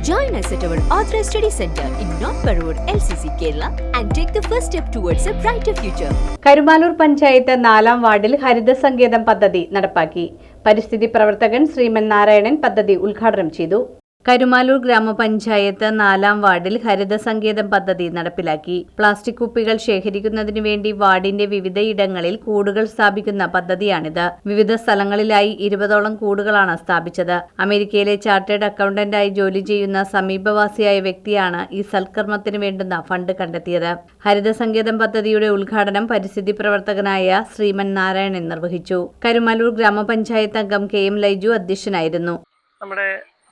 Join us at our Authorized Study Center in North Parur, LCC, Kerala, and take the first step towards a brighter future. Karumalloor panchayat നാലാം വാർഡിൽ ഹരിത സംഗീതം പദ്ധതി നടപ്പാക്കി പരിസ്ഥിതി പ്രവർത്തകൻ ശ്രീമൻ നാരായണൻ പദ്ധതി ഉദ്ഘാടനം ചെയ്തു കരുമാലൂർ ഗ്രാമപഞ്ചായത്ത് നാലാം വാർഡിൽ ഹരിത സങ്കേതം പദ്ധതി നടപ്പിലാക്കി. പ്ലാസ്റ്റിക് കുപ്പികൾ ശേഖരിക്കുന്നതിനു വേണ്ടി വാർഡിന്റെ വിവിധയിടങ്ങളിൽ കൂടുകൾ സ്ഥാപിക്കുന്ന പദ്ധതിയാണിത്. വിവിധ സ്ഥലങ്ങളിലായി ഇരുപതോളം കൂടുകളാണ് സ്ഥാപിച്ചത്. അമേരിക്കയിലെ ചാർട്ടേഡ് അക്കൗണ്ടന്റായി ജോലി ചെയ്യുന്ന സമീപവാസിയായ വ്യക്തിയാണ് ഈ സൽക്കർമ്മത്തിന് വേണ്ടുന്ന ഫണ്ട് കണ്ടെത്തിയത്. ഹരിത സങ്കേതം പദ്ധതിയുടെ ഉദ്ഘാടനം പരിസ്ഥിതി പ്രവർത്തകനായ ശ്രീമൻ നാരായണൻ നിർവഹിച്ചു. കരുമാലൂർ ഗ്രാമപഞ്ചായത്ത് അംഗം കെ എം ലൈജു അധ്യക്ഷനായിരുന്നു. നമ്മുടെ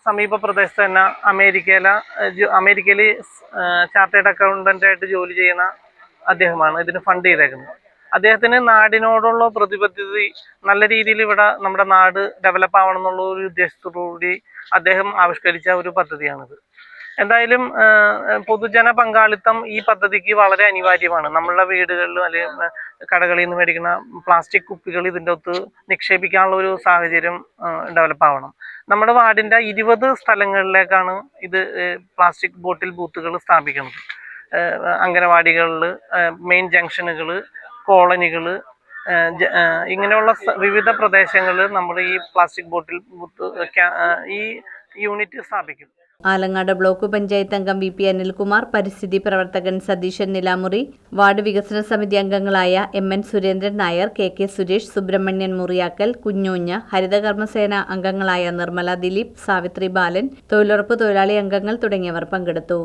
സമീപ പ്രദേശത്ത് തന്നെ അമേരിക്കയിലെ അമേരിക്കയിൽ ചാർട്ടേഡ് അക്കൗണ്ടന്റ് ആയിട്ട് ജോലി ചെയ്യുന്ന അദ്ദേഹമാണ് ഇതിന് ഫണ്ട് ചെയ്തേക്കുന്നത്. അദ്ദേഹത്തിന് നാടിനോടുള്ള പ്രതിബദ്ധത നല്ല രീതിയിൽ ഇവിടെ നമ്മുടെ നാട് ഡെവലപ്പ് ആവണം എന്നുള്ള ഒരു ഉദ്ദേശത്തോടു കൂടി അദ്ദേഹം ആവിഷ്കരിച്ച ഒരു പദ്ധതിയാണിത്. എന്തായാലും പൊതുജന പങ്കാളിത്തം ഈ പദ്ധതിക്ക് വളരെ അനിവാര്യമാണ്. നമ്മളുടെ വീടുകളിലും അല്ലെങ്കിൽ കടകളിൽ നിന്ന് മേടിക്കുന്ന പ്ലാസ്റ്റിക് കുപ്പികൾ ഇതിന്റെ ഒത്ത് നിക്ഷേപിക്കാനുള്ള ഒരു സാഹചര്യം ഡെവലപ്പ് ആവണം. നമ്മുടെ വാർഡിന്റെ ഇരുപത് സ്ഥലങ്ങളിലേക്കാണ് ഇത് പ്ലാസ്റ്റിക് ബോട്ടിൽ ബൂത്തുകൾ സ്ഥാപിക്കുന്നത്. അംഗനവാടികളിൽ മെയിൻ ജംഗ്ഷനുകൾ കോളനികൾ ഇങ്ങനെയുള്ള വിവിധ പ്രദേശങ്ങളിൽ നമ്മൾ ഈ പ്ലാസ്റ്റിക് ബോട്ടിൽ ബൂത്ത് ഈ യൂണിറ്റ് സ്ഥാപിക്കും. ആലങ്ങാട് ബ്ലോക്ക് പഞ്ചായത്ത് അംഗം വി പി അനിൽകുമാർ പരിസ്ഥിതി പ്രവർത്തകൻ സതീശൻ നിലാമുറി വാർഡ് വികസന സമിതി അംഗങ്ങളായ M N Surendran Nair K K Suresh Subramanian Muriyakkal കുഞ്ഞൂഞ്ഞ ഹരിതകർമ്മസേന അംഗങ്ങളായ നിർമ്മല ദിലീപ് സാവിത്രി ബാലൻ തൊഴിലുറപ്പ് തൊഴിലാളി അംഗങ്ങൾ തുടങ്ങിയവർ പങ്കെടുത്തു.